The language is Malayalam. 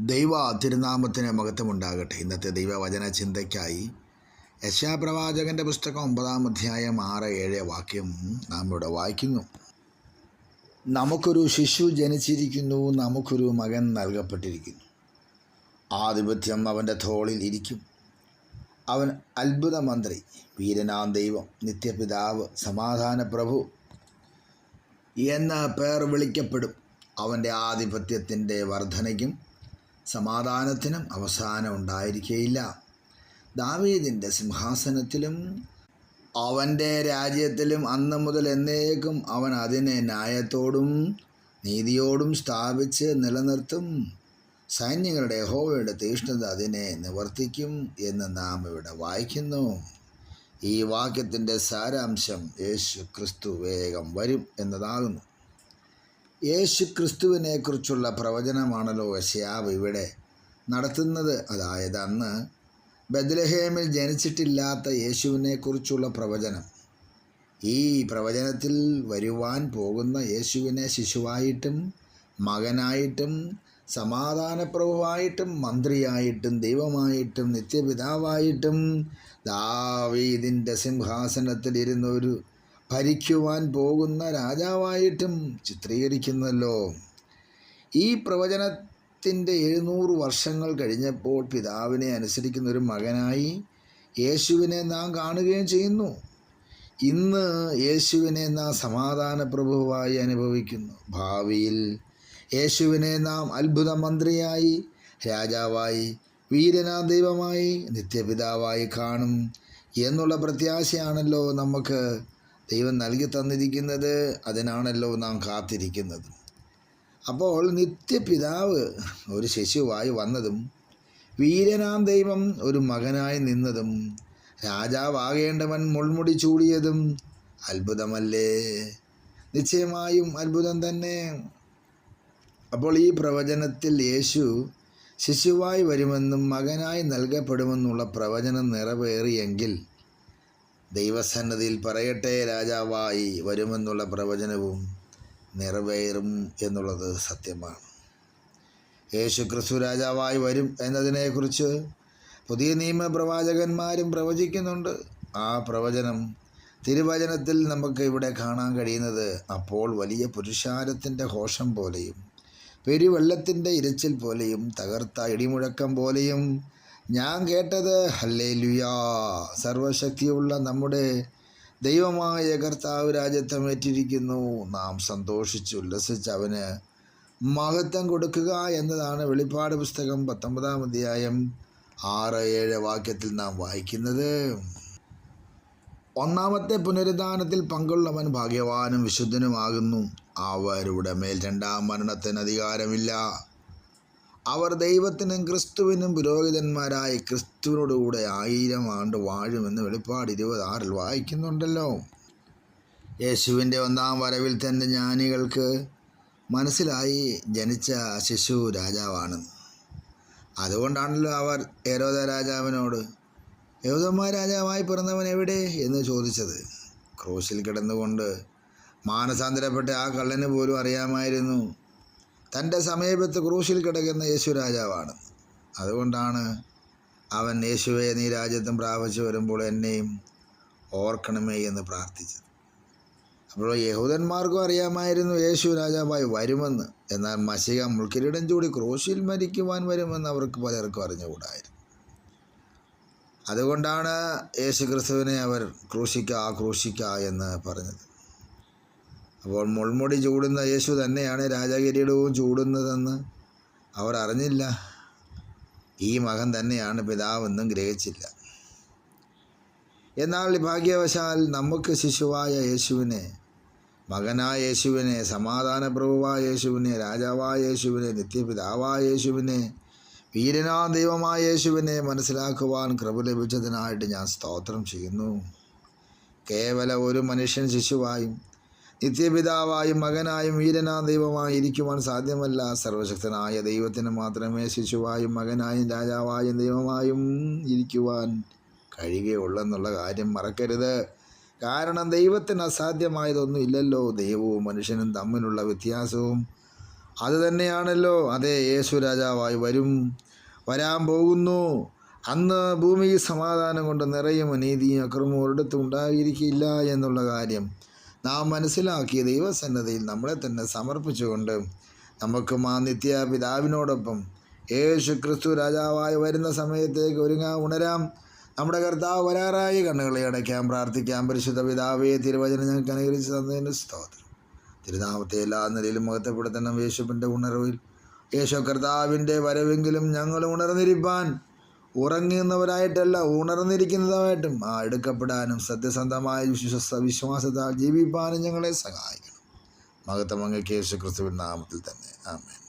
ദൈവ തിരുനാമത്തിന് മഹത്വമുണ്ടാകട്ടെ. ഇന്നത്തെ ദൈവവചന ചിന്തയ്ക്കായി യശാപ്രവാചകന്റെ പുസ്തകം ഒമ്പതാം അധ്യായം ആറ് ഏഴ് വാക്യം നാം ഇവിടെ വായിക്കുന്നു. നമുക്കൊരു ശിശു ജനിച്ചിരിക്കുന്നു നമുക്കൊരു മകൻ നൽകപ്പെട്ടിരിക്കുന്നു. ആധിപത്യം അവന്റെ തോളിൽ ഇരിക്കും. അവൻ അത്ഭുത മന്ത്രി വീരനാം ദൈവം നിത്യപിതാവ് സമാധാന പ്രഭു എന്ന പേർ വിളിക്കപ്പെടും. അവന്റെ ആധിപത്യത്തിന്റെ വർധനയ്ക്കും സമാധാനത്തിനും അവസാനം ഉണ്ടായിരിക്കുകയില്ല ദാവീദിന്റെ സിംഹാസനത്തിലും അവന്റെ രാജ്യത്തിലും അന്ന് മുതൽ എന്നേക്കും അവൻ അതിനെ ന്യായത്തോടും നീതിയോടും സ്ഥാപിച്ച് നിലനിർത്തും. സൈന്യങ്ങളുടെ യഹോവയുടെ തീഷ്ണത അതിനെ നിവർത്തിക്കും എന്ന് നാം ഇവിടെ വായിക്കുന്നു. ഈ വാക്യത്തിന്റെ സാരാംശം യേശു ക്രിസ്തു വേഗം വരും എന്നതാകുന്നു. യേശു ക്രിസ്തുവിനെക്കുറിച്ചുള്ള പ്രവചനമാണല്ലോ വശയാവ് ഇവിടെ നടത്തുന്നത്. അതായത് അന്ന് ബദ്ലഹേമിൽ ജനിച്ചിട്ടില്ലാത്ത യേശുവിനെക്കുറിച്ചുള്ള പ്രവചനം. ഈ പ്രവചനത്തിൽ വരുവാൻ പോകുന്ന യേശുവിനെ ശിശുവായിട്ടും മകനായിട്ടും സമാധാനപ്രഭുവായിട്ടും മന്ത്രിയായിട്ടും ദൈവമായിട്ടും നിത്യപിതാവായിട്ടും ദാവീദിന്റെ സിംഹാസനത്തിൽ ഇരുന്നൊരു ഭരിക്കുവാൻ പോകുന്ന രാജാവായിട്ടും ചിത്രീകരിക്കുന്നല്ലോ. ഈ പ്രവചനത്തിന്റെ എഴുന്നൂറ് വർഷങ്ങൾ കഴിഞ്ഞപ്പോൾ പിതാവിനെ അനുസരിക്കുന്ന ഒരു മകനായി യേശുവിനെ നാം കാണുകയും ചെയ്യുന്നു. ഇന്ന് യേശുവിനെ നാം സമാധാന പ്രഭുവായി അനുഭവിക്കുന്നു. ഭാവിയിൽ യേശുവിനെ നാം അത്ഭുത മന്ത്രിയായി രാജാവായി വീരനാ ദൈവമായി നിത്യപിതാവായി കാണും എന്നുള്ള പ്രത്യാശയാണല്ലോ നമുക്ക് ദൈവം നൽകി തന്നിരിക്കുന്നത് അതിനാണല്ലോ നാം കാത്തിരിക്കുന്നത്. അപ്പോൾ നിത്യപിതാവ് ഒരു ശിശുവായി വന്നതും വീരനാം ദൈവം ഒരു മകനായി നിന്നതും രാജാവാകേണ്ടവൻ മുൾമുടി ചൂടിയതും അത്ഭുതമല്ലേ? നിശ്ചയമായും അത്ഭുതം തന്നെ. അപ്പോൾ ഈ പ്രവചനത്തിൽ യേശു ശിശുവായി വരുമെന്നും മകനായി നൽകപ്പെടുമെന്നുള്ള പ്രവചനം നിറവേറിയെങ്കിൽ ദൈവസന്നതിയിൽ പറയട്ടെ രാജാവായി വരുമെന്നുള്ള പ്രവചനവും നിറവേറും എന്നുള്ളത് സത്യമാണ്. യേശു ക്രിസ്തു രാജാവായി വരും എന്നതിനെക്കുറിച്ച് പുതിയ നിയമപ്രവാചകന്മാരും പ്രവചിക്കുന്നുണ്ട്. ആ പ്രവചനം തിരുവചനത്തിൽ നമുക്ക് ഇവിടെ കാണാൻ കഴിയുന്നത് അപ്പോൾ വലിയ പുരുഷാരത്തിന്റെ ഘോഷം പോലെയും പെരുവെള്ളത്തിന്റെ ഇരച്ചിൽ പോലെയും തകർത്ത ഇടിമുഴക്കം പോലെയും ഞാൻ കേട്ടത് ഹല്ലേ ലുയാ സർവശക്തിയുള്ള നമ്മുടെ ദൈവമായ കർത്താവ് രാജ്യത്വമേറ്റിരിക്കുന്നു നാം സന്തോഷിച്ച് ഉല്ലസിച്ച് അവന് മഹത്വം കൊടുക്കുക എന്നതാണ് വെളിപ്പാട് പുസ്തകം പത്തൊമ്പതാം അധ്യായം ആറ് ഏഴ് വാക്യത്തിൽ നാം വായിക്കുന്നത്. ഒന്നാമത്തെ പുനരുദ്ധാനത്തിൽ പങ്കുള്ളവൻ ഭാഗ്യവാനും വിശുദ്ധനുമാകുന്നു. അവരുടെ മേൽ രണ്ടാം മരണത്തിന് അധികാരമില്ല. അവർ ദൈവത്തിനും ക്രിസ്തുവിനും പുരോഹിതന്മാരായി ക്രിസ്തുവിനോടുകൂടെ ആയിരം ആണ്ട് വാഴുമെന്ന് വെളിപ്പാട് ഇരുപത് ആറിൽ വായിക്കുന്നുണ്ടല്ലോ. യേശുവിന്റെ ഒന്നാം വരവിൽ തന്നെ ജ്ഞാനികൾക്ക് മനസ്സിലായി ജനിച്ച ശിശു രാജാവാണ്. അതുകൊണ്ടാണല്ലോ അവർ ഏരോദ രാജാവിനോട് യഹൂദന്മാർ രാജാവായി പിറന്നവൻ എവിടെ എന്ന് ചോദിച്ചത്. ക്രൂശിൽ കിടന്നുകൊണ്ട് മാനസാന്തരപ്പെട്ട ആ കള്ളന് പോലും അറിയാമായിരുന്നു. തന്റെ സമീപത്ത് ക്രൂശിൽ കിടക്കുന്ന യേശു രാജാവാണ്. അതുകൊണ്ടാണ് അവൻ യേശുവെ നീ രാജ്യത്തും പ്രാപിച്ചു വരുമ്പോൾ എന്നെയും ഓർക്കണമേ എന്ന് പ്രാർത്ഥിച്ചത്. അപ്പോൾ യഹൂദന്മാർക്കും അറിയാമായിരുന്നു യേശു രാജാവായി വരുമെന്ന്. എന്നാൽ മസിക മുൾക്കിരീടം ചൂടി ക്രൂശിൽ മരിക്കുവാൻ വരുമെന്ന് അവർക്ക് പലർക്കും അറിഞ്ഞുകൂടായിരുന്നു. അതുകൊണ്ടാണ് യേശു ക്രിസ്തുവിനെ അവർ ക്രൂശിക്ക ക്രൂശിക്ക എന്ന് പറഞ്ഞത്. അപ്പോൾ മുൾമുടി ചൂടുന്ന യേശു തന്നെയാണ് രാജകിരീടവും ചൂടുന്നതെന്ന് അവർ അറിഞ്ഞില്ല. ഈ മകൻ തന്നെയാണ് പിതാവെന്നും ഗ്രഹിച്ചില്ല. എന്നാൽ ഭാഗ്യവശാൽ നമുക്ക് ശിശുവായ യേശുവിനെ മകനായ യേശുവിനെ സമാധാന പ്രഭുവായ യേശുവിനെ രാജാവായ യേശുവിനെ നിത്യപിതാവായ യേശുവിനെ വീരനാ ദൈവമായ യേശുവിനെ മനസ്സിലാക്കുവാൻ കൃപ ലഭിച്ചതിനായിട്ട് ഞാൻ സ്തോത്രം ചെയ്യുന്നു. കേവല ഒരു മനുഷ്യൻ ശിശുവായും നിത്യപിതാവായും മകനായും വീരനാ ദൈവമായി ഇരിക്കുവാൻ സാധ്യമല്ല. സർവശക്തനായ ദൈവത്തിന് മാത്രമേ ശിശുവായും മകനായും രാജാവായും ദൈവമായും ഇരിക്കുവാൻ കഴിയുകയുള്ളെന്നുള്ള കാര്യം മറക്കരുത്. കാരണം ദൈവത്തിന് അസാധ്യമായതൊന്നും ഇല്ലല്ലോ ദൈവവും മനുഷ്യനും തമ്മിലുള്ള വ്യത്യാസവും അത് തന്നെയാണല്ലോ അതെ യേശു രാജാവായി വരും വരാൻ പോകുന്നു. അന്ന് ഭൂമി സമാധാനം കൊണ്ട് നിറയും അനീതിയും അക്രമവും ഒരിടത്തും ഉണ്ടായിരിക്കില്ല എന്നുള്ള കാര്യം നാം മനസ്സിലാക്കിയ ദൈവസന്നദ്ധയിൽ നമ്മളെ തന്നെ സമർപ്പിച്ചുകൊണ്ട് നമുക്കും ആ നിത്യ പിതാവിനോടൊപ്പം യേശു ക്രിസ്തു രാജാവായി വരുന്ന സമയത്തേക്ക് ഒരുങ്ങാ ഉണരാം. നമ്മുടെ കർത്താവ് വരാറായി കണ്ണുകളെ അടയ്ക്കാം. പ്രാർത്ഥിക്കാം. പരിശുദ്ധ പിതാവേ തിരുവചനം ഞങ്ങൾക്ക് അനുകരിച്ച് തന്നതിന് സ്തോത്രം. തിരുനാമത്തെ എല്ലാ നിലയിലും മഹത്വപ്പെടുത്തണം. യേശുവിന്റെ ഉണർവിൽ യേശു കർത്താവിന്റെ വരവെങ്കിലും ഞങ്ങൾ ഉണർന്നിരിപ്പാൻ ഉറങ്ങുന്നവരായിട്ടല്ല ഉണർന്നിരിക്കുന്നതായിട്ടും ആ എടുക്കപ്പെടാനും സത്യസന്ധമായ വിശ്വസ വിശ്വാസത്താൽ ജീവിപ്പാനും ഞങ്ങളെ സഹായിക്കണം. മഹത്വം അങ്ങ് ക്രിസ്തുവിൻ നാമത്തിൽ തന്നെ. ആമേൻ.